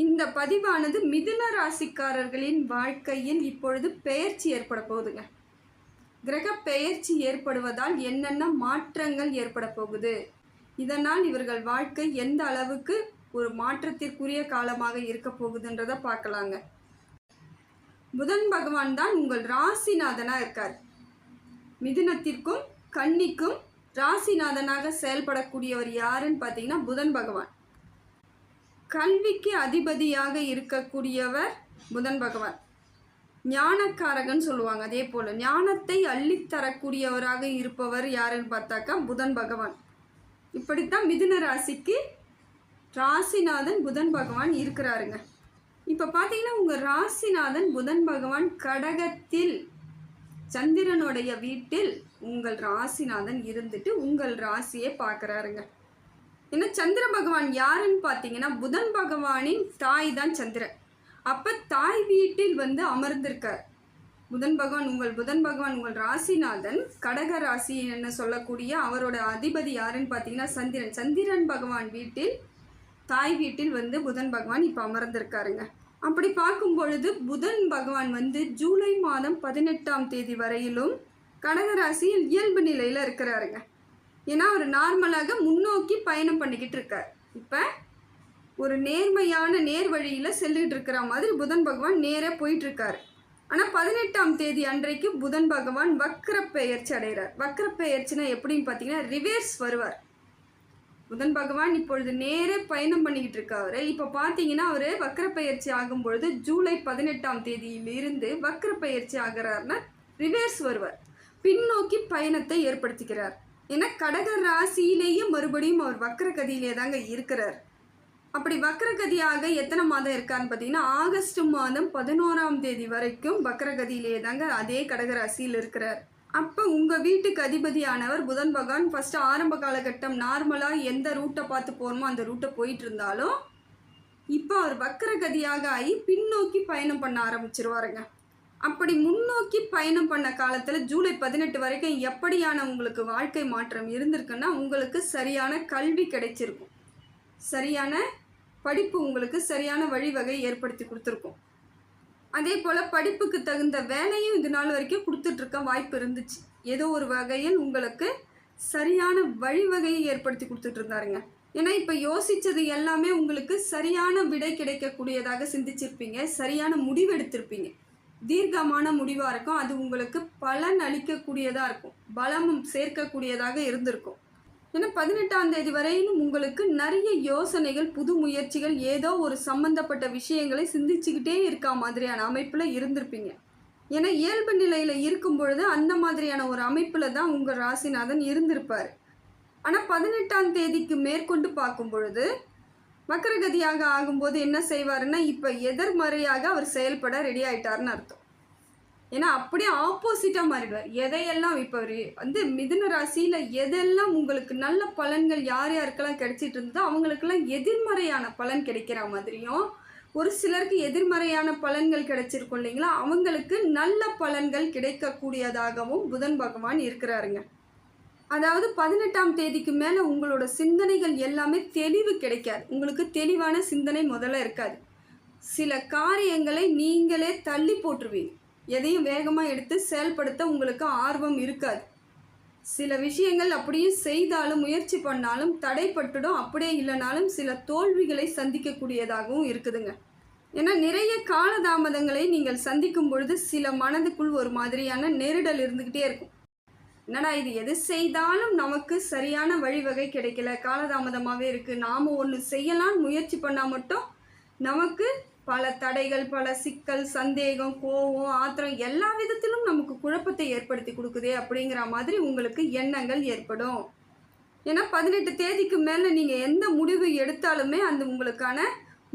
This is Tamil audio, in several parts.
இந்த பதிவானது மிதுன ராசிக்காரர்களின் வாழ்க்கையில் இப்பொழுது பெயர்ச்சி ஏற்பட போகுதுங்க. கிரக பெயர்ச்சி ஏற்படுவதால் என்னென்ன மாற்றங்கள் ஏற்பட போகுது? இதனால் இவர்கள் வாழ்க்கை எந்த அளவுக்கு ஒரு மாற்றத்திற்குரிய காலமாக இருக்க போகுதுன்றதை பார்க்கலாங்க. புதன் பகவான் தான் உங்கள் ராசிநாதனாக இருக்கார். மிதுனத்திற்கும் கன்னிக்கும் ராசிநாதனாக செயல்படக்கூடியவர் யாருன்னு பார்த்தீங்கன்னா புதன் பகவான். கல்விக்கு அதிபதியாக இருக்கக்கூடியவர் புதன் பகவான். ஞானக்காரகன் சொல்லுவாங்க அதே போல் ஞானத்தை அள்ளித்தரக்கூடியவராக இருப்பவர் யாருன்னு பார்த்தாக்கா புதன் பகவான். இப்படித்தான் மிதுன ராசிக்கு ராசிநாதன் புதன் பகவான் இருக்கிறாருங்க. இப்போ பார்த்தீங்கன்னா உங்கள் ராசிநாதன் புதன் பகவான் கடகத்தில் சந்திரனுடைய வீட்டில் உங்கள் ராசிநாதன் இருந்துட்டு உங்கள் ராசியை பார்க்குறாருங்க. ஏன்னா சந்திர பகவான் யாருன்னு பார்த்தீங்கன்னா புதன் பகவானின் தாய் தான் சந்திரன். அப்போ தாய் வீட்டில் வந்து அமர்ந்திருக்கார். புதன் பகவான் உங்கள் புதன் பகவான் உங்கள் ராசிநாதன் கடக ராசி என்ன சொல்லக்கூடிய அவரோட அதிபதி யாருன்னு பார்த்தீங்கன்னா சந்திரன். சந்திரன் பகவான் வீட்டில் தாய் வீட்டில் வந்து புதன் பகவான் இப்போ அமர்ந்திருக்காருங்க. அப்படி பார்க்கும் பொழுது புதன் பகவான் வந்து ஜூலை மாதம் பதினெட்டாம் தேதி வரையிலும் கடகராசியில் இயல்பு நிலையில் இருக்கிறாருங்க. ஏன்னா அவர் நார்மலாக முன்னோக்கி பயணம் பண்ணிக்கிட்டு இருக்கார். இப்போ ஒரு நேர்மையான நேர் வழியில் செல்லுக்கிட்டு இருக்கிற மாதிரி புதன் பகவான் நேராக போயிட்டுருக்கார். ஆனால் பதினெட்டாம் தேதி அன்றைக்கு புதன் பகவான் வக்ர பெயர்ச்சி அடைகிறார். வக்ர பெயர்ச்சினா எப்படின்னு பார்த்தீங்கன்னா ரிவேர்ஸ் வருவார். புதன் பகவான் இப்பொழுது நேரே பயணம் பண்ணிக்கிட்டு இருக்காரு. இப்போ பார்த்தீங்கன்னா அவர் வக்ர பயிற்சி ஆகும் பொழுது ஜூலை பதினெட்டாம் தேதியிலிருந்து வக்ர பயிற்சி ஆகிறார்னா ரிவேர்ஸ் வருவார். பின்னோக்கி பயணத்தை ஏற்படுத்திக்கிறார். ஏன்னா கடக ராசியிலேயே மறுபடியும் அவர் வக்கரகதியிலே தாங்க இருக்கிறார். அப்படி வக்கரகதியாக எத்தனை மாதம் இருக்கான்னு பார்த்தீங்கன்னா ஆகஸ்ட் மாதம் பதினோராம் தேதி வரைக்கும் வக்கரகதியிலே தாங்க அதே கடகராசியில் இருக்கிறார். அப்போ உங்கள் வீட்டுக்கு அதிபதியானவர் புதன் பகவான். ஃபஸ்ட்டு ஆரம்ப காலகட்டம் நார்மலாக எந்த ரூட்டை பார்த்து போகிறோமோ அந்த ரூட்டை போயிட்டு இருந்தாலும் இப்போ அவர் வக்கரகதியாக ஆகி பின்னோக்கி பயணம் பண்ண ஆரம்பிச்சிருவாருங்க. அப்படி முன்னோக்கி பயணம் பண்ண காலத்தில் ஜூலை பதினெட்டு வரைக்கும் எப்படியான உங்களுக்கு வாழ்க்கை மாற்றம் இருந்திருக்குன்னா உங்களுக்கு சரியான கல்வி கிடைச்சிருக்கும். சரியான படிப்பு உங்களுக்கு சரியான வழிவகை ஏற்படுத்தி கொடுத்துருக்கும். அதே போல் படிப்புக்கு தகுந்த வேலையும் இது நாள் வரைக்கும் கொடுத்துட்ருக்க வாய்ப்பு இருந்துச்சு. ஏதோ ஒரு வகையில் உங்களுக்கு சரியான வழிவகையை ஏற்படுத்தி கொடுத்துட்டு இருந்தாருங்க ஏன்னா இப்போ யோசித்தது எல்லாமே உங்களுக்கு சரியான விடை கிடைக்கக்கூடியதாக சிந்திச்சிருப்பீங்க சரியான முடிவு எடுத்திருப்பீங்க. தீர்க்கமான முடிவாக இருக்கும். அது உங்களுக்கு பலன் அளிக்கக்கூடியதாக இருக்கும். பலமும் சேர்க்கக்கூடியதாக இருந்திருக்கும். ஏன்னா பதினெட்டாம் தேதி வரையிலும் உங்களுக்கு நிறைய யோசனைகள் புது முயற்சிகள் ஏதோ ஒரு சம்பந்தப்பட்ட விஷயங்களை சிந்திச்சுக்கிட்டே இருக்கா மாதிரியான அமைப்பில் இருந்திருப்பீங்க. ஏன்னா இயல்பு நிலையில் இருக்கும் பொழுது அந்த மாதிரியான ஒரு அமைப்பில் தான் உங்கள் ராசிநாதன் இருந்திருப்பார். ஆனால் பதினெட்டாம் தேதிக்கு மேற்கொண்டு பார்க்கும் பொழுது வக்கரகதியாக ஆகும்போது என்ன செய்வாருன்னா இப்போ எதிர்மறையாக அவர் செயல்பட ரெடி ஆயிட்டார்னு அர்த்தம். ஏன்னா அப்படியே ஆப்போசிட்டாக மாறிடுவார். எதையெல்லாம் இப்போ வந்து மிதுன ராசியில் எதெல்லாம் உங்களுக்கு நல்ல பலன்கள் யார் யாருக்கெல்லாம் கிடைச்சிட்டு இருந்ததோ அவங்களுக்கெல்லாம் எதிர்மறையான பலன் கிடைக்கிற மாதிரியும் ஒரு சிலருக்கு எதிர்மறையான பலன்கள் கிடைச்சிருக்கும் இல்லைங்களா? அவங்களுக்கு நல்ல பலன்கள் கிடைக்கக்கூடியதாகவும் புதன் பகவான் இருக்கிறாருங்க. அதாவது பதினெட்டாம் தேதிக்கு மேலே உங்களோட சிந்தனைகள் எல்லாமே தெளிவு கிடைக்காது. உங்களுக்கு தெளிவான சிந்தனை முதல்ல இருக்காது. சில காரியங்களை நீங்களே தள்ளி போட்டுருவீங்க. எதையும் வேகமாக எடுத்து செயல்படுத்த உங்களுக்கு ஆர்வம் இருக்காது. சில விஷயங்கள் அப்படியே செய்தாலும் முயற்சி பண்ணாலும் தடைப்பட்டுடும் அப்படியே இல்லைனாலும் சில தோல்விகளை சந்திக்கக்கூடியதாகவும் இருக்குதுங்க. ஏன்னா நிறைய காலதாமதங்களை நீங்கள் சந்திக்கும் பொழுது சில மனதுக்குள் ஒரு மாதிரியான நெருடல் இருந்துக்கிட்டே இருக்கும். என்னடா இது எது செய்தாலும் நமக்கு சரியான வழிவகை கிடைக்கல. காலதாமதமாகவே இருக்குது நாம் ஒன்று செய்யலாம்னு முயற்சி பண்ணால் மட்டும் நமக்கு பல தடைகள் பல சிக்கல் சந்தேகம் கோபம் ஆத்திரம் எல்லா விதத்திலும் நமக்கு குழப்பத்தை ஏற்படுத்தி கொடுக்குதே அப்படிங்கிற மாதிரி உங்களுக்கு எண்ணங்கள் ஏற்படும். ஏன்னா பதினெட்டு தேதிக்கு மேலே நீங்கள் எந்த முடிவு எடுத்தாலுமே அந்த உங்களுக்கான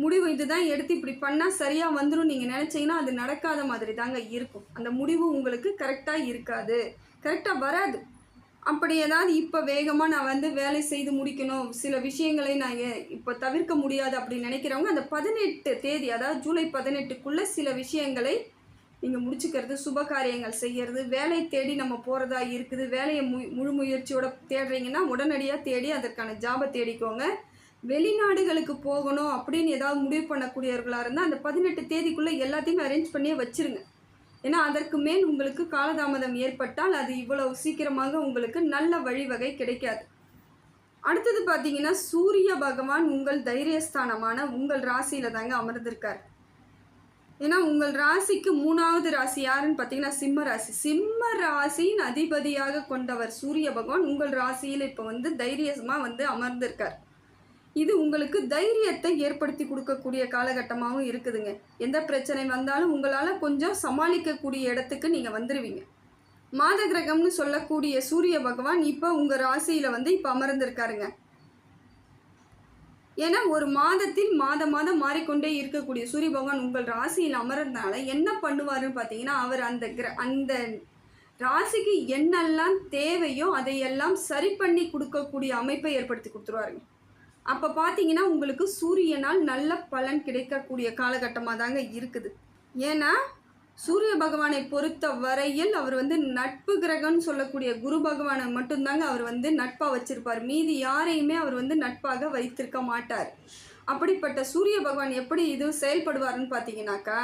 முடிவு இதுதான். எடுத்து இப்படி பண்ணால் சரியாக வந்துடும் நீங்கள் நினச்சிங்கன்னா அது நடக்காத மாதிரி தாங்க இருக்கும். அந்த முடிவு உங்களுக்கு கரெக்டாக இருக்காது. கரெக்டாக வராது. அப்படி ஏதாவது இப்போ வேகமாக நான் வந்து வேலை செய்து முடிக்கணும். சில விஷயங்களை நான் இப்போ தவிர்க்க முடியாது அப்படின்னு நினைக்கிறவங்க அந்த பதினெட்டு தேதி அதாவது ஜூலை பதினெட்டுக்குள்ளே சில விஷயங்களை நீங்கள் முடிச்சுக்கிறது சுப காரியங்கள் செய்கிறது வேலை தேடி நம்ம போகிறதா இருக்குது வேலையை மு முழு முயற்சியோட தேடுறீங்கன்னா உடனடியாக தேடி அதற்கான ஜாபை தேடிக்கோங்க. வெளிநாடுகளுக்கு போகணும் அப்படின்னு ஏதாவது முடிவு பண்ணக்கூடியவர்களாக இருந்தால் அந்த பதினெட்டு தேதிக்குள்ளே எல்லாத்தையும் அரேஞ்ச் பண்ணியே வச்சிருங்க. ஏன்னா அதற்கு மேல் உங்களுக்கு காலதாமதம் ஏற்பட்டால் அது இவ்வளவு சீக்கிரமாக உங்களுக்கு நல்ல வழிவகை கிடைக்காது. அடுத்தது பார்த்தீங்கன்னா சூரிய பகவான் உங்கள் தைரியஸ்தானமான உங்கள் ராசியில் தாங்க அமர்ந்திருக்கார். ஏன்னா உங்கள் ராசிக்கு மூணாவது ராசி யாருன்னு பார்த்தீங்கன்னா சிம்ம ராசி. சிம்ம ராசியின் அதிபதியாக கொண்டவர் சூரிய பகவான் உங்கள் ராசியில் இப்போ வந்து தைரியமாக வந்து அமர்ந்திருக்கார். இது உங்களுக்கு தைரியத்தை ஏற்படுத்தி கொடுக்கக்கூடிய காலகட்டமாகவும் இருக்குதுங்க. எந்த பிரச்சனை வந்தாலும் உங்களால் கொஞ்சம் சமாளிக்கக்கூடிய இடத்துக்கு நீங்கள் வந்துடுவீங்க மாத கிரகம்னு சொல்லக்கூடிய சூரிய பகவான் இப்போ உங்கள் ராசியில் வந்து இப்போ அமர்ந்திருக்காருங்க. ஏன்னா ஒரு மாதத்தில் மாத மாதம் மாறிக்கொண்டே இருக்கக்கூடிய சூரிய பகவான் உங்கள் ராசியில் அமர்றதுனால என்ன பண்ணுவாருன்னு பார்த்தீங்கன்னா அவர் அந்த கிர அந்த ராசிக்கு என்னெல்லாம் தேவையோ அதையெல்லாம் சரி பண்ணி கொடுக்கக்கூடிய அமைப்பை ஏற்படுத்தி கொடுத்துருவாருங்க. அப்போ பார்த்தீங்கன்னா உங்களுக்கு சூரியனால் நல்ல பலன் கிடைக்கக்கூடிய காலகட்டமாக தாங்க இருக்குது. ஏன்னா சூரிய பகவானை பொறுத்த வரையில் அவர் வந்து நட்பு கிரகம்னு சொல்லக்கூடிய குரு பகவானை மட்டும்தாங்க அவர் வந்து நட்பாக வச்சுருப்பார். மீதி யாரையுமே அவர் வந்து நட்பாக வைத்திருக்க மாட்டார். அப்படிப்பட்ட சூரிய பகவான் எப்படி இது செயல்படுவார்னு பார்த்தீங்கன்னாக்கா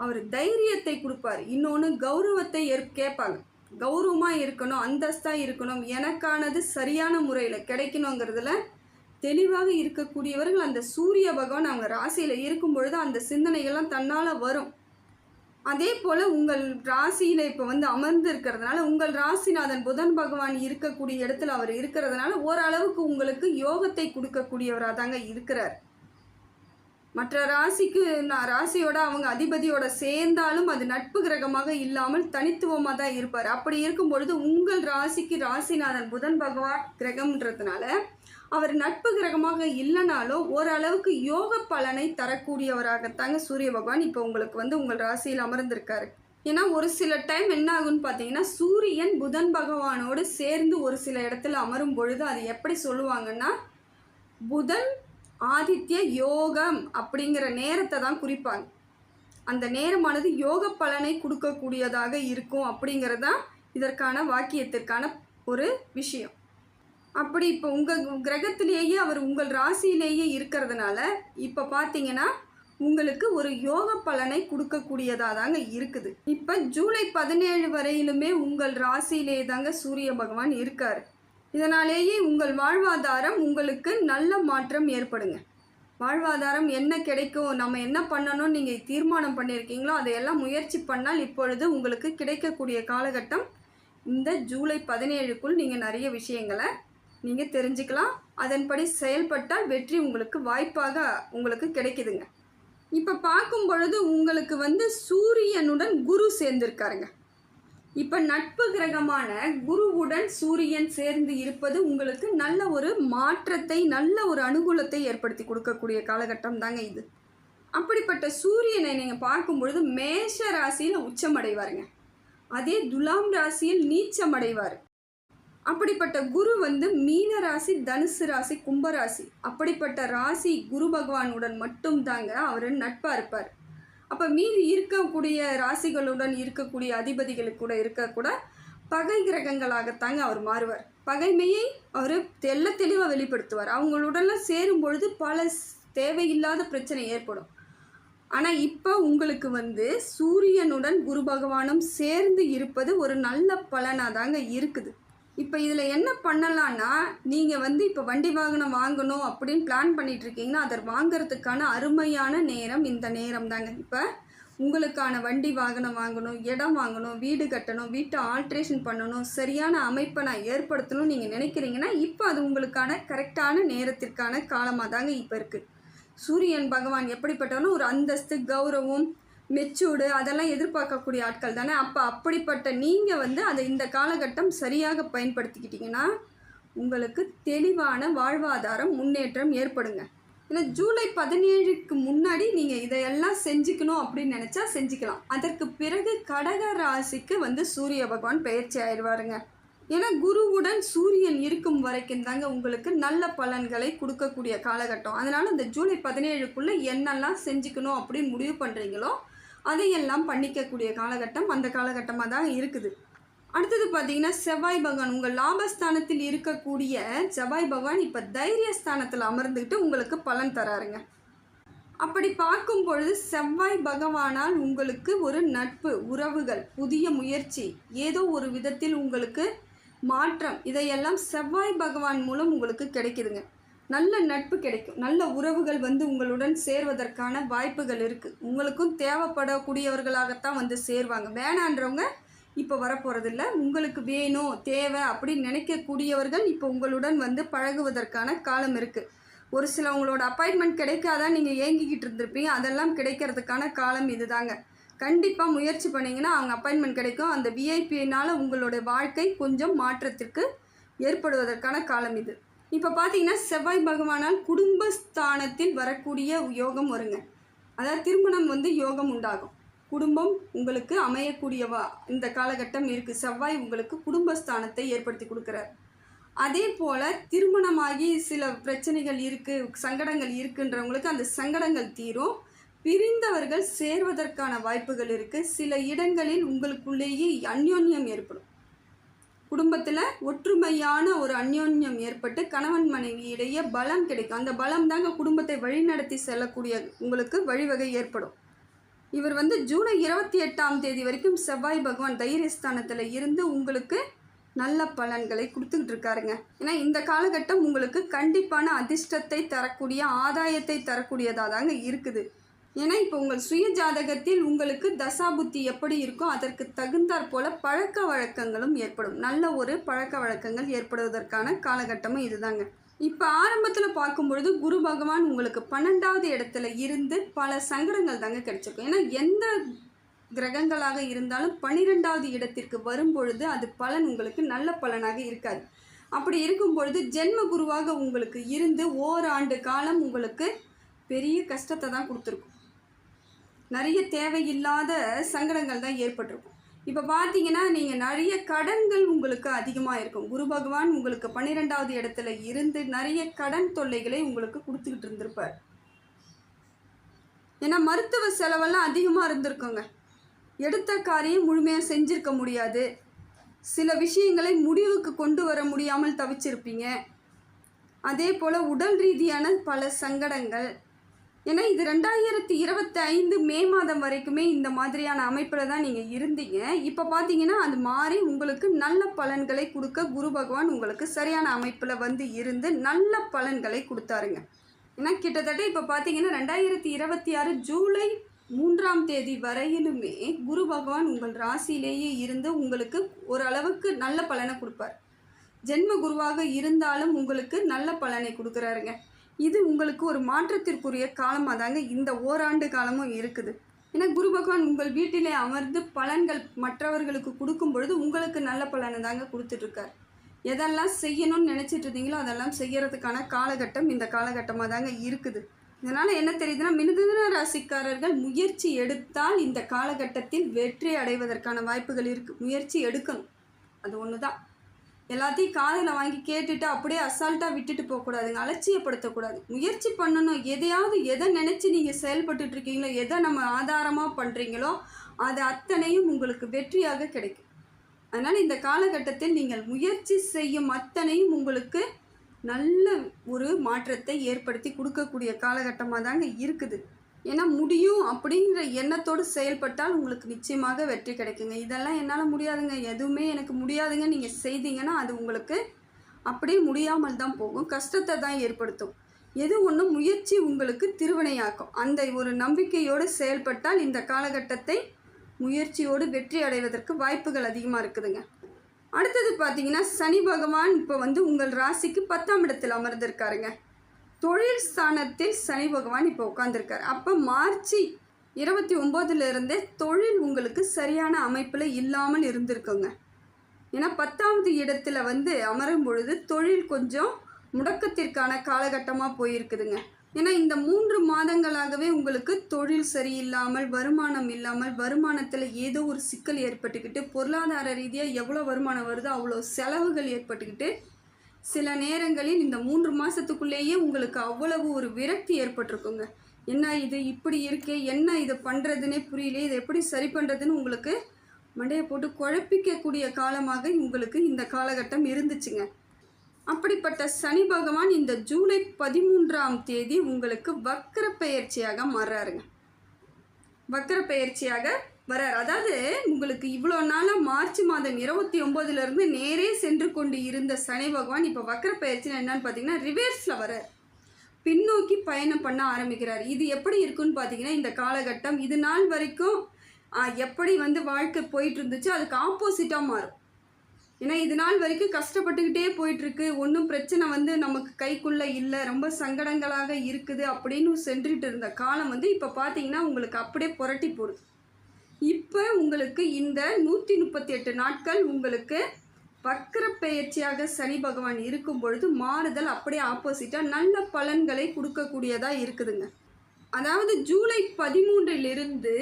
அவர் தைரியத்தை கொடுப்பார். இன்னொன்று கௌரவத்தை ஏற் கேட்பாங்க. கௌரவமாக இருக்கணும் அந்தஸ்தாக இருக்கணும் எனக்கானது சரியான முறையில் கிடைக்கணுங்கிறதுல தெளிவாக இருக்கக்கூடியவர்கள் அந்த சூரிய பகவான் அவங்க ராசியில் இருக்கும் பொழுது அந்த சிந்தனைகள்லாம் தன்னால் வரும். அதே போல் உங்கள் ராசியில் இப்போ வந்து அமர்ந்து இருக்கிறதுனால உங்கள் ராசிநாதன் புதன் பகவான் இருக்கக்கூடிய இடத்துல அவர் இருக்கிறதுனால ஓரளவுக்கு உங்களுக்கு யோகத்தை கொடுக்கக்கூடியவராக தாங்க இருக்கிறார். மற்ற ராசிக்கு நான் ராசியோட அவங்க அதிபதியோட சேர்ந்தாலும் அது நட்பு கிரகமாக இல்லாமல் தனித்துவமாக தான் இருப்பார். அப்படி இருக்கும் பொழுது உங்கள் ராசிக்கு ராசிநாதன் புதன் பகவான் கிரகம்ன்றதுனால அவர் நட்பு கிரகமாக இல்லைனாலும் ஓரளவுக்கு யோக பலனை தரக்கூடியவராகத்தாங்க சூரிய பகவான் இப்போ உங்களுக்கு வந்து உங்கள் ராசியில் அமர்ந்திருக்காரு. ஏன்னா ஒரு சில டைம் என்ன ஆகும்னு பார்த்தீங்கன்னா சூரியன் புதன் பகவானோடு சேர்ந்து ஒரு சில இடத்துல அமரும் பொழுது அது எப்படி சொல்லுவாங்கன்னா புதன் ஆதித்ய யோகம் அப்படிங்கிற நேரத்தை தான் குறிப்பாங்க. அந்த நேரமானது யோக பலனை கொடுக்கக்கூடியதாக இருக்கும் அப்படிங்கிறது தான் இதற்கான வாக்கியத்திற்கான ஒரு விஷயம். அப்படி இப்போ உங்கள் கிரகத்திலேயே அவர் உங்கள் ராசியிலேயே இருக்கிறதுனால இப்போ பார்த்தீங்கன்னா உங்களுக்கு ஒரு யோக பலனை கொடுக்கக்கூடியதாக தாங்க இருக்குது. இப்போ ஜூலை பதினேழு வரையிலுமே உங்கள் ராசியிலே தாங்க சூரிய பகவான் இருக்கார். இதனாலேயே உங்கள் வாழ்வாதாரம் உங்களுக்கு நல்ல மாற்றம் ஏற்படுங்க. வாழ்வாதாரம் என்ன கிடைக்கும் நம்ம என்ன பண்ணணும்னு நீங்கள் தீர்மானம் பண்ணியிருக்கீங்களோ அதையெல்லாம் முயற்சி பண்ணால் இப்பொழுது உங்களுக்கு கிடைக்கக்கூடிய காலகட்டம் இந்த ஜூலை பதினேழுக்குள் நீங்கள் நிறைய விஷயங்களை நீங்கள் தெரிஞ்சுக்கலாம். அதன்படி செயல்பட்டால் வெற்றி உங்களுக்கு வாய்ப்பாக உங்களுக்கு கிடைக்குதுங்க. இப்போ பார்க்கும் பொழுது உங்களுக்கு வந்து சூரியனுடன் குரு சேர்ந்திருக்காருங்க. இப்போ நட்பு கிரகமான குருவுடன் சூரியன் சேர்ந்து இருப்பது உங்களுக்கு நல்ல ஒரு மாற்றத்தை நல்ல ஒரு அனுகூலத்தை ஏற்படுத்தி கொடுக்கக்கூடிய காலகட்டம் தாங்க இது. அப்படிப்பட்ட சூரியனை நீங்கள் பார்க்கும் பொழுது மேஷ ராசியில் உச்சமடைவாருங்க. அதே துலாம் ராசியில் நீச்சமடைவார். அப்படிப்பட்ட குரு வந்து மீன ராசி தனுசு ராசி கும்பராசி அப்படிப்பட்ட ராசி குரு பகவானுடன் மட்டும்தாங்க அவர் நட்பாக இருப்பார். அப்போ மீதி இருக்கக்கூடிய ராசிகளுடன் இருக்கக்கூடிய அதிபதிகளுக்கு கூட இருக்கக்கூட பகை கிரகங்களாகத்தாங்க அவர் மாறுவார். பகைமையை அவர் தெல்ல தெளிவாக வெளிப்படுத்துவார். அவங்களுடன்லாம் சேரும் பொழுது பல தேவையில்லாத பிரச்சனை ஏற்படும். ஆனால் இப்போ உங்களுக்கு வந்து சூரியனுடன் குரு பகவானும் சேர்ந்து இருப்பது ஒரு நல்ல பலனாக தாங்க இருக்குது. இப்போ இதில் என்ன பண்ணலான்னா நீங்கள் வந்து இப்போ வண்டி வாகனம் வாங்கணும் அப்படின்னு பிளான் பண்ணிகிட்ருக்கீங்கன்னா அதை வாங்குறதுக்கான அருமையான நேரம் இந்த நேரம் தாங்க இப்போ உங்களுக்கான வண்டி வாகனம் வாங்கணும் இடம் வாங்கணும் வீடு கட்டணும் வீட்டை ஆல்ட்ரேஷன் பண்ணணும் சரியான அமைப்பை நான் ஏற்படுத்தணும்னு நீங்கள் நினைக்கிறீங்கன்னா இப்போ அது உங்களுக்கான கரெக்டான நேரத்திற்கான காலமாக தாங்க இப்போ இருக்குது சூரியன் பகவான் எப்படிப்பட்டாலும் ஒரு அந்தஸ்து கௌரவம் மெச்சூர்டு அதெல்லாம் எதிர்பார்க்கக்கூடிய ஆட்கள் தானே? அப்போ அப்படிப்பட்ட நீங்கள் வந்து அதை இந்த காலகட்டம் சரியாக பயன்படுத்திக்கிட்டிங்கன்னா உங்களுக்கு தெளிவான வாழ்வாதாரம் முன்னேற்றம் ஏற்படுங்க. ஏன்னா ஜூலை பதினேழுக்கு முன்னாடி நீங்கள் இதையெல்லாம் செஞ்சுக்கணும் அப்படின்னு நினச்சா செஞ்சுக்கலாம். அதற்கு பிறகு கடக ராசிக்கு வந்து சூரிய பகவான் பயிற்சி ஆயிடுவாருங்க. ஏன்னா குருவுடன் சூரியன் இருக்கும் வரைக்கும் தாங்க உங்களுக்கு நல்ல பலன்களை கொடுக்கக்கூடிய காலகட்டம். அதனால் இந்த ஜூலை பதினேழுக்குள்ளே என்னெல்லாம் செஞ்சுக்கணும் அப்படின்னு முடிவு பண்ணுறீங்களோ அதையெல்லாம் பண்ணிக்கக்கூடிய காலகட்டம் அந்த காலகட்டமாக தான் இருக்குது. அடுத்தது பார்த்தீங்கன்னா செவ்வாய் பகவான் உங்கள் லாபஸ்தானத்தில் இருக்கக்கூடிய செவ்வாய் பகவான் இப்போ தைரியஸ்தானத்தில் அமர்ந்துக்கிட்டு உங்களுக்கு பலன் தராருங்க. அப்படி பார்க்கும் பொழுது செவ்வாய் பகவானால் உங்களுக்கு ஒரு நட்பு உறவுகள் புதிய முயற்சி ஏதோ ஒரு விதத்தில் உங்களுக்கு மாற்றம் இதையெல்லாம் செவ்வாய் பகவான் மூலம் உங்களுக்கு கிடைக்குதுங்க. நல்ல நட்பு கிடைக்கும். நல்ல உறவுகள் வந்து உங்களுடன் சேர்வதற்கான வாய்ப்புகள் இருக்குது உங்களுக்கும் தேவைப்படக்கூடியவர்களாகத்தான் வந்து சேருவாங்க. வேணான்றவங்க இப்போ வரப்போகிறதில்ல உங்களுக்கு வேணும் தேவை அப்படின்னு நினைக்கக்கூடியவர்கள் இப்போ உங்களுடன் வந்து பழகுவதற்கான காலம் இருக்குது ஒரு சில உங்களோட அப்பாயின்மெண்ட் கிடைக்காதான் நீங்கள் ஏங்கிக்கிட்டு இருந்திருப்பீங்க. அதெல்லாம் கிடைக்கிறதுக்கான காலம் இதுதாங்க. கண்டிப்பாக முயற்சி பண்ணிங்கன்னா அவங்க அப்பாயின்மெண்ட் கிடைக்கும். அந்த விஐபியினால் உங்களுடைய வாழ்க்கை கொஞ்சம் மாற்றத்திற்கு ஏற்படுவதற்கான காலம் இது. இப்போ பார்த்தீங்கன்னா செவ்வாய் பகவானால் குடும்பஸ்தானத்தில் வரக்கூடிய யோகம் வருங்க. அதாவது திருமணம் வந்து யோகம் உண்டாகும். குடும்பம் உங்களுக்கு அமையக்கூடியவா? இந்த காலகட்டம் இருக்குது செவ்வாய் உங்களுக்கு குடும்பஸ்தானத்தை ஏற்படுத்தி கொடுக்குறார். அதே போல் திருமணமாகி சில பிரச்சனைகள் இருக்குது சங்கடங்கள் இருக்குன்றவங்களுக்கு அந்த சங்கடங்கள் தீரும். பிரிந்தவர்கள் சேர்வதற்கான வாய்ப்புகள் இருக்குது சில இடங்களில் உங்களுக்குள்ளேயே அந்யோன்யம் ஏற்படும். குடும்பத்தில் ஒற்றுமையான ஒரு அந்யோன்யம் ஏற்பட்டு கணவன் மனைவியிடையே பலம் கிடைக்கும். அந்த பலம் தாங்க குடும்பத்தை வழிநடத்தி செல்லக்கூடிய உங்களுக்கு வழிவகை ஏற்படும். இவர் வந்து ஜூலை இருபத்தி எட்டாம் தேதி வரைக்கும் செவ்வாய் பகவான் தைரியஸ்தானத்தில் இருந்து உங்களுக்கு நல்ல பலன்களை கொடுத்துக்கிட்டு இருக்காருங்க. ஏன்னா இந்த காலகட்டம் உங்களுக்கு கண்டிப்பான அதிர்ஷ்டத்தை தரக்கூடிய ஆதாயத்தை தரக்கூடியதாக தாங்க இருக்குது. ஏன்னா இப்போ உங்கள் சுய ஜாதகத்தில் உங்களுக்கு தசாபுத்தி எப்படி இருக்கோ அதற்கு தகுந்தாற் போல பழக்க வழக்கங்களும் ஏற்படும். நல்ல ஒரு பழக்க வழக்கங்கள் ஏற்படுவதற்கான காலகட்டமும் இதுதாங்க. இப்போ ஆரம்பத்தில் பார்க்கும்பொழுது குரு பகவான் உங்களுக்கு பன்னெண்டாவது இடத்துல இருந்து பல சங்கடங்கள் தாங்க கிடைச்சிருக்கும். ஏன்னா எந்த கிரகங்களாக இருந்தாலும் பன்னிரெண்டாவது இடத்திற்கு வரும்பொழுது அது பலன் உங்களுக்கு நல்ல பலனாக இருக்காது. அப்படி இருக்கும் பொழுது ஜென்ம குருவாக உங்களுக்கு இருந்து ஓராண்டு காலம் உங்களுக்கு பெரிய கஷ்டத்தை தான் கொடுத்துருக்கும். நிறைய தேவையில்லாத சங்கடங்கள் தான் ஏற்பட்டிருக்கும். இப்போ பார்த்தீங்கன்னா நீங்கள் நிறைய கடன்கள் உங்களுக்கு அதிகமாக இருக்கும். குரு பகவான் உங்களுக்கு பன்னிரெண்டாவது இடத்துல இருந்து நிறைய கடன் தொல்லைகளை உங்களுக்கு கொடுத்துக்கிட்டு இருந்திருப்பார். ஏன்னா மருத்துவ செலவெல்லாம் அதிகமாக இருந்திருக்குங்க. எடுத்த காரியம் முழுமையாக செஞ்சுருக்க முடியாது. சில விஷயங்களை முடிவுக்கு கொண்டு வர முடியாமல் தவிச்சிருப்பீங்க. அதே போல் உடல் ரீதியான பல சங்கடங்கள் ஏன்னா இது ரெண்டாயிரத்தி இருபத்தி ஐந்து மே மாதம் வரைக்குமே இந்த மாதிரியான அமைப்பில் தான் நீங்கள் இருந்தீங்க. இப்போ பார்த்தீங்கன்னா அது மாறி உங்களுக்கு நல்ல பலன்களை கொடுக்க குரு பகவான் உங்களுக்கு சரியான அமைப்பில் வந்து இருந்து நல்ல பலன்களை கொடுத்தாருங்க. ஏன்னா கிட்டத்தட்ட இப்போ பார்த்தீங்கன்னா ரெண்டாயிரத்தி இருபத்தி ஆறு ஜூலை மூன்றாம் தேதி வரையிலுமே குரு பகவான் உங்கள் ராசியிலேயே இருந்து உங்களுக்கு ஓரளவுக்கு நல்ல பலனை கொடுப்பார். ஜென்ம குருவாக இருந்தாலும் உங்களுக்கு நல்ல பலனை கொடுக்குறாருங்க. இது உங்களுக்கு ஒரு மாற்றத்திற்குரிய காலமாக தாங்க இந்த ஓராண்டு காலமும் இருக்குது. ஏன்னா குரு பகவான் உங்கள் வீட்டிலே அமர்ந்து பலன்கள் மற்றவர்களுக்கு கொடுக்கும் பொழுது உங்களுக்கு நல்ல பலனை தாங்க கொடுத்துட்ருக்கார். எதெல்லாம் செய்யணும்னு நினச்சிட்டு இருந்தீங்களோ அதெல்லாம் செய்யறதுக்கான காலகட்டம் இந்த காலகட்டமாக தாங்க இருக்குது. இதனால் என்ன தெரியுதுன்னா மிருதுன ராசிக்காரர்கள் முயற்சி எடுத்தால் இந்த காலகட்டத்தில் வெற்றி அடைவதற்கான வாய்ப்புகள் இருக்குது முயற்சி எடுக்கணும். அது ஒன்று தான் எல்லாத்தையும் காதில் வாங்கி கேட்டுட்டு அப்படியே அசால்ட்டாக விட்டுட்டு போகக்கூடாதுங்க. அலட்சியப்படுத்தக்கூடாது. முயற்சி பண்ணணும். எதையாவது எதை நினச்சி நீங்கள் செயல்பட்டுட்ருக்கீங்களோ எதை நம்ம ஆதாரமாக பண்ணுறீங்களோ அது அத்தனையும் உங்களுக்கு வெற்றியாக கிடைக்கும். அதனால் இந்த காலகட்டத்தில் நீங்கள் முயற்சி செய்யும் அத்தனையும் உங்களுக்கு நல்ல ஒரு மாற்றத்தை ஏற்படுத்தி கொடுக்கக்கூடிய காலகட்டமாக தாங்க இருக்குது. ஏன்னா முடியும் அப்படிங்கிற எண்ணத்தோடு செயல்பட்டால் உங்களுக்கு நிச்சயமாக வெற்றி கிடைக்குங்க. இதெல்லாம் என்னால் முடியாதுங்க. எதுவுமே எனக்கு முடியாதுங்க. நீங்கள் செய்தீங்கன்னா அது உங்களுக்கு அப்படியே முடியாமல் தான் போகும். கஷ்டத்தை தான் ஏற்படுத்தும். எது ஒன்றும் முயற்சி உங்களுக்கு திருவினையாக்கும். அந்த ஒரு நம்பிக்கையோடு செயல்பட்டால் இந்த காலகட்டத்தை முயற்சியோடு வெற்றி அடைவதற்கு வாய்ப்புகள் அதிகமாக இருக்குதுங்க. அடுத்தது பார்த்தீங்கன்னா சனி பகவான் இப்போ வந்து உங்கள் ராசிக்கு பத்தாம் இடத்தில் அமர்ந்திருக்காருங்க. தொழில் ஸ்தானத்தில் சனி பகவான் இப்போ உட்காந்துருக்கார் அப்போ மார்ச் இருபத்தி ஒம்போதுலேருந்தே தொழில் உங்களுக்கு சரியான அமைப்பில் இல்லாமல் இருந்திருக்குங்க. ஏன்னா பத்தாவது இடத்துல வந்து அமரும் பொழுது தொழில் கொஞ்சம் முடக்கத்திற்கான காலகட்டமாக போயிருக்குதுங்க. ஏன்னா இந்த மூன்று மாதங்களாகவே உங்களுக்கு தொழில் சரியில்லாமல் வருமானம் இல்லாமல் வருமானத்தில் ஏதோ ஒரு சிக்கல் ஏற்பட்டுக்கிட்டு பொருளாதார ரீதியாக எவ்வளோ வருமானம் வருதோ அவ்வளோ செலவுகள் ஏற்பட்டுக்கிட்டு சில நேரங்களில் இந்த மூன்று மாதத்துக்குள்ளேயே உங்களுக்கு அவ்வளவு ஒரு விரக்தி ஏற்பட்டிருக்குங்க. என்ன இது இப்படி இருக்கே? என்ன இதை பண்ணுறதுனே புரியல இதை எப்படி சரி பண்ணுறதுன்னு உங்களுக்கு மண்டையை போட்டு குழப்பிக்கக்கூடிய காலமாக உங்களுக்கு இந்த காலகட்டம் இருந்துச்சுங்க. அப்படிப்பட்ட சனி பகவான் இந்த ஜூலை பதிமூன்றாம் தேதி உங்களுக்கு வக்கர பயிற்சியாக மாறாருங்க வக்கர பயிற்சியாக வரார். அதாவது உங்களுக்கு இவ்வளோ நாளாக மார்ச் மாதம் இருபத்தி ஒம்போதுலேருந்து நேரே சென்று கொண்டு இருந்த சனி பகவான் இப்போ வக்கர பயிற்சினா என்னன்னு பார்த்தீங்கன்னா ரிவர்ஸில் வரார். பின்னோக்கி பயணம் பண்ண ஆரம்பிக்கிறார். இது எப்படி இருக்குன்னு பார்த்தீங்கன்னா இந்த காலகட்டம் இது நாள் வரைக்கும் எப்படி வந்து வாழ்க்கை போயிட்டு இருந்துச்சு அதுக்கு ஆப்போசிட்டாக மாறும். ஏன்னா இது நாள் வரைக்கும் கஷ்டப்பட்டுக்கிட்டே போயிட்டுருக்கு. ஒன்றும் பிரச்சனை வந்து நமக்கு கைக்குள்ளே இல்லை. ரொம்ப சங்கடங்களாக இருக்குது அப்படின்னு சென்றுட்டு இருந்த காலம் வந்து இப்போ பார்த்தீங்கன்னா உங்களுக்கு அப்படியே புரட்டி போடுது. இப்போ உங்களுக்கு இந்த நூற்றி முப்பத்தி எட்டு நாட்கள் உங்களுக்கு வக்கர பெயர்ச்சியாக சனி பகவான் இருக்கும் பொழுது மாறுதல் அப்படியே ஆப்போசிட்டாக நல்ல பலன்களை கொடுக்கக்கூடியதாக இருக்குதுங்க. அதாவது ஜூலை பதிமூன்றிலிருந்து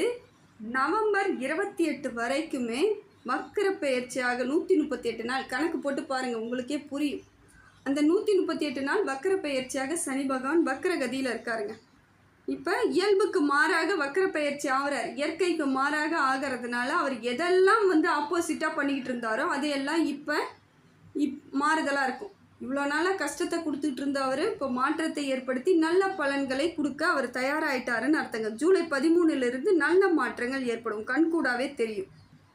நவம்பர் இருபத்தி எட்டு வரைக்குமே வக்கர பெயர்ச்சியாக நூற்றி முப்பத்தி எட்டு நாள் கணக்கு போட்டு பாருங்கள் உங்களுக்கே புரியும். அந்த நூற்றி முப்பத்தி எட்டு நாள் வக்கர பெயர்ச்சியாக சனி பகவான் வக்கர கதியில் இருக்காருங்க. இப்போ இயல்புக்கு மாறாக வக்கர பயிற்சி ஆகிறார் இயற்கைக்கு மாறாக ஆகிறதுனால அவர் எதெல்லாம் வந்து ஆப்போசிட்டாக பண்ணிக்கிட்டு இருந்தாரோ அதையெல்லாம் இப்போ இப் மாறுதலாக இருக்கும். இவ்வளோ நாளாக கஷ்டத்தை கொடுத்துட்டு இருந்தவர் இப்போ மாற்றத்தை ஏற்படுத்தி நல்ல பலன்களை கொடுக்க அவர் தயாராகிட்டாருன்னு அர்த்தங்க. ஜூலை பதிமூணுலேருந்து நல்ல மாற்றங்கள் ஏற்படும். கண்கூடாவே தெரியும்.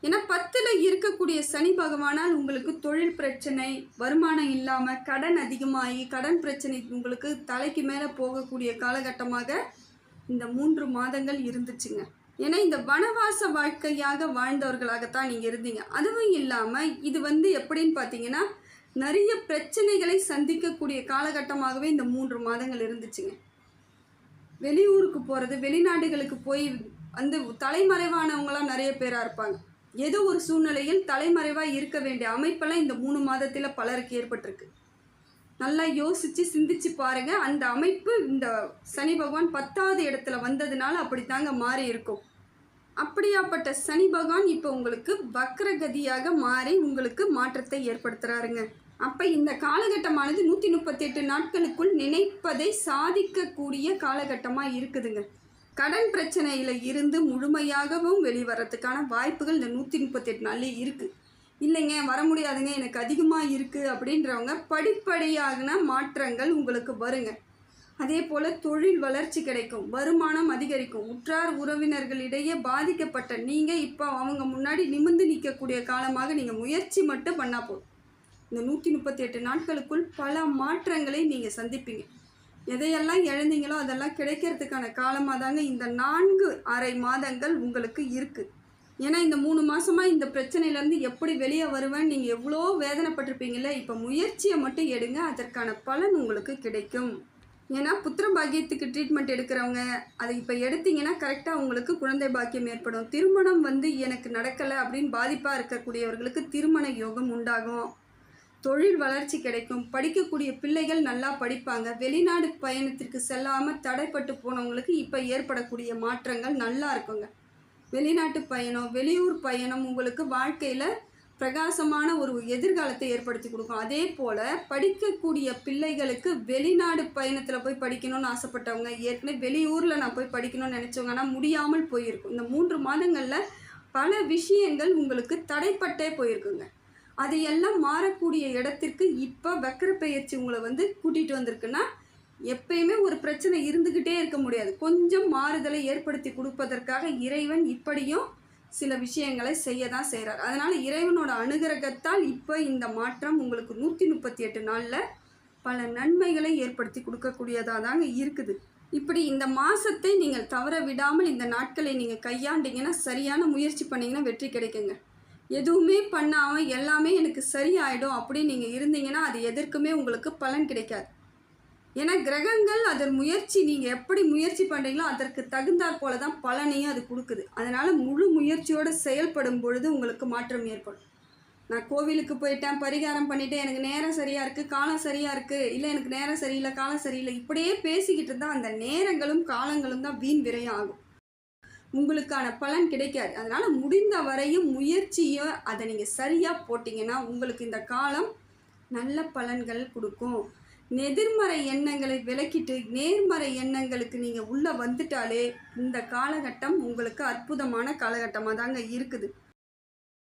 ஏன்னா பத்தில் இருக்கக்கூடிய சனி பகவானால் உங்களுக்கு தொழில் பிரச்சனை வருமானம் இல்லாமல் கடன் அதிகமாகி கடன் பிரச்சனை உங்களுக்கு தலைக்கு மேலே போகக்கூடிய காலகட்டமாக இந்த மூன்று மாதங்கள் இருந்துச்சுங்க. ஏன்னா இந்த வனவாச வாழ்க்கையாக வாழ்ந்தவர்களாகத்தான் நீங்கள் இருந்தீங்க. அதுவும் இல்லாமல் இது வந்து எப்படின்னு பார்த்தீங்கன்னா நிறைய பிரச்சனைகளை சந்திக்கக்கூடிய காலகட்டமாகவே இந்த மூன்று மாதங்கள் இருந்துச்சுங்க. வெளியூருக்கு போகிறது வெளிநாடுகளுக்கு போய் வந்து தலைமறைவானவங்களாம் நிறைய பேராக இருப்பாங்க. ஏதோ ஒரு சூழ்நிலையில் தலைமறைவாக இருக்க வேண்டிய அமைப்பெல்லாம் இந்த மூணு மாதத்தில் பலருக்கு ஏற்பட்டிருக்கு. நல்லா யோசித்து சிந்திச்சு பாருங்க. அந்த அமைப்பு இந்த சனி பகவான் பத்தாவது இடத்துல வந்ததுனால அப்படித்தாங்க மாறி இருக்கும். அப்படியாப்பட்ட சனி பகவான் இப்போ உங்களுக்கு வக்ரகதியாக மாறி உங்களுக்கு மாற்றத்தை ஏற்படுத்துறாருங்க. அப்போ இந்த காலகட்டமானது நூற்றி முப்பத்தி எட்டு நாட்களுக்குள் நினைப்பதை சாதிக்கக்கூடிய காலகட்டமாக இருக்குதுங்க. கடன் பிரச்சனையில் இருந்து முழுமையாகவும் வெளிவரத்துக்கான வாய்ப்புகள் இந்த நூற்றி முப்பத்தெட்டு நாள்லேயே இருக்குது இல்லைங்க வர முடியாதுங்க எனக்கு அதிகமாக இருக்குது அப்படின்றவங்க படிப்படியாகன மாற்றங்கள் உங்களுக்கு வருங்க. அதே போல் தொழில் வளர்ச்சி கிடைக்கும் வருமானம் அதிகரிக்கும் உற்றார் உறவினர்களிடையே பாதிக்கப்பட்ட நீங்கள் இப்போ அவங்க முன்னாடி நிமிர்ந்து நிற்கக்கூடிய காலமாக நீங்கள் முயற்சி மட்டும் பண்ணால் போதும். இந்த நூற்றி முப்பத்தி எட்டு நாட்களுக்குள் பல மாற்றங்களை நீங்கள் சந்திப்பீங்க. எதையெல்லாம் இழந்தீங்களோ அதெல்லாம் கிடைக்கிறதுக்கான காலமாக தாங்க இந்த நான்கு அரை மாதங்கள் உங்களுக்கு இருக்குது ஏன்னா இந்த மூணு மாதமாக இந்த பிரச்சனையிலேருந்து எப்படி வெளியே வருவேன் நீங்கள் எவ்வளோ வேதனைப்பட்டிருப்பீங்கள இப்போ முயற்சியை மட்டும் எடுங்க அதற்கான பலன் உங்களுக்கு கிடைக்கும். ஏன்னா புத்திர பாக்கியத்துக்கு ட்ரீட்மெண்ட் எடுக்கிறவங்க அதை இப்போ எடுத்தீங்கன்னா கரெக்டாக உங்களுக்கு குழந்தை பாக்கியம் ஏற்படும். திருமணம் வந்து எனக்கு நடக்கலை அப்படின்னு பாதிப்பாக இருக்கக்கூடியவர்களுக்கு திருமண யோகம் உண்டாகும். தொழில் வளர்ச்சி கிடைக்கும். படிக்கக்கூடிய பிள்ளைகள் நல்லா படிப்பாங்க. வெளிநாடு பயணத்திற்கு செல்லாமல் தடைப்பட்டு போனவங்களுக்கு இப்போ ஏற்படக்கூடிய மாற்றங்கள் நல்லா இருக்குங்க. வெளிநாட்டு பயணம் வெளியூர் பயணம் உங்களுக்கு வாழ்க்கையில் பிரகாசமான ஒரு எதிர்காலத்தை ஏற்படுத்தி கொடுக்கும். அதே போல் படிக்கக்கூடிய பிள்ளைகளுக்கு வெளிநாடு பயணத்தில் போய் படிக்கணும்னு ஆசைப்பட்டவங்க ஏற்கனவே வெளியூரில் நான் போய் படிக்கணும்னு நினச்சவங்க ஆனால் முடியாமல் போயிருக்கும். இந்த மூன்று மாதங்களில் பல விஷயங்கள் உங்களுக்கு தடைப்பட்டே போயிருக்குங்க. அதையெல்லாம் எல்லாம் மாறக்கூடிய இடத்திற்கு இப்போ வக்கர பெயர்ச்சி உங்களை வந்து கூட்டிகிட்டு வந்திருக்குன்னா எப்பயுமே ஒரு பிரச்சனை இருந்துக்கிட்டே இருக்க முடியாது. கொஞ்சம் மாறுதலை ஏற்படுத்தி கொடுப்பதற்காக இறைவன் இப்படியும் சில விஷயங்களை செய்ய தான் செய்கிறார் அதனால் இறைவனோட அனுகிரகத்தால் இப்போ இந்த மாற்றம் உங்களுக்கு நூற்றி முப்பத்தி எட்டு நாளில் பல நன்மைகளை ஏற்படுத்தி கொடுக்கக்கூடியதாக தாங்க இருக்குது. இப்படி இந்த மாதத்தை நீங்கள் தவற விடாமல் இந்த நாட்களை நீங்கள் கையாண்டீங்கன்னா சரியான முயற்சி பண்ணிங்கன்னா வெற்றி கிடைக்குங்க. எதுவுமே பண்ணாமல் எல்லாமே எனக்கு சரியாயிடும் அப்படின்னு நீங்கள் இருந்தீங்கன்னா அது எதற்குமே உங்களுக்கு பலன் கிடைக்காது. ஏன்னா கிரகங்கள் அதன் முயற்சி நீங்கள் எப்படி முயற்சி பண்ணுறீங்களோ அதற்கு தகுந்தாற் போல தான் பலனையும் அது கொடுக்குது. அதனால் முழு முயற்சியோடு செயல்படும் பொழுது உங்களுக்கு மாற்றம் ஏற்படும். நான் கோவிலுக்கு போயிட்டேன் பரிகாரம் பண்ணிவிட்டேன் எனக்கு நேரம் சரியாக இருக்குது காலம் சரியாக இருக்குது இல்லை எனக்கு நேரம் சரியில்லை காலம் சரியில்லை இப்படியே பேசிக்கிட்டு இருந்தால் அந்த நேரங்களும் காலங்களும் தான் வீண் விரயம் ஆகும். உங்களுக்கான பலன் கிடைக்காது. அதனால் முடிந்த வரையும் முயற்சியை அதை நீங்கள் சரியாக போட்டிங்கன்னா உங்களுக்கு இந்த காலம் நல்ல பலன்கள் கொடுக்கும். எதிர்மறை எண்ணங்களை விலக்கிட்டு நேர்மறை எண்ணங்களுக்கு நீங்கள் உள்ளே வந்துட்டாலே இந்த காலகட்டம் உங்களுக்கு அற்புதமான காலகட்டமாக தாங்க இருக்குது.